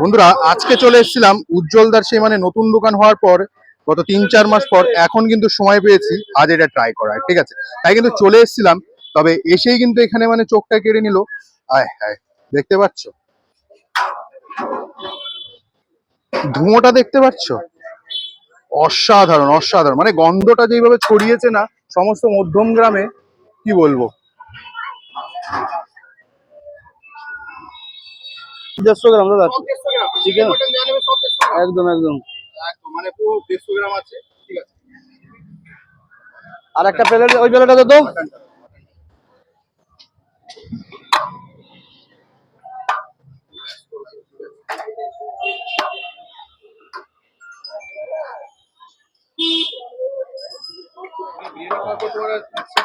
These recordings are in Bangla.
বন্ধুরা আজকে চলে এসেছিলাম উজ্জ্বলদার সেই মানে নতুন দোকান হওয়ার পর গত তিন চার মাস পর এখন কিন্তু সময় পেয়েছি আজ এটা ট্রাই করার ঠিক আছে? তাই কিন্তু চলে এসেছিলাম তবে এসেই কিন্তু এখানে মানে চোখটা কেড়ে নিল। আয় হায় দেখতে পাচ্ছ? ধুঁয়োটা দেখতে পাচ্ছ? অসাধারণ অসাধারণ। মানে গন্ধটা যেভাবে ছড়িয়েছে না সমস্ত মধ্যম গ্রামে কি বলব? দেড়শো গ্রাম দাদা। চিকেন একদম একদম। মানে পুরো দেড়শো গ্রাম আছে ঠিক আছে। আর একটা প্লেট ওই প্লেটটা তো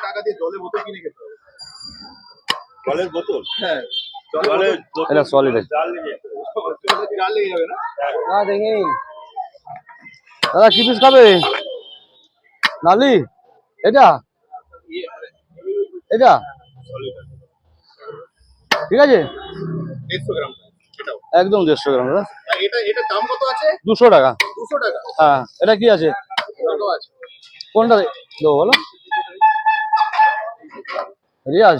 টাকা দিয়ে জলে বোতল কিনে খেতে হবে। জলের বোতল? হ্যাঁ জলের বোতল। এটা solid আছে। জাল লেগে লেগে যাবে না? না দেখি দাদা কি পিস খাবে? নালি এটা? এটা? ঠিক আছে? একদম দেড়শো গ্রাম দাদা। দুশো টাকা। হ্যাঁ এটা কি আছে? কোনটা দেবো বলো। রিয়াজ।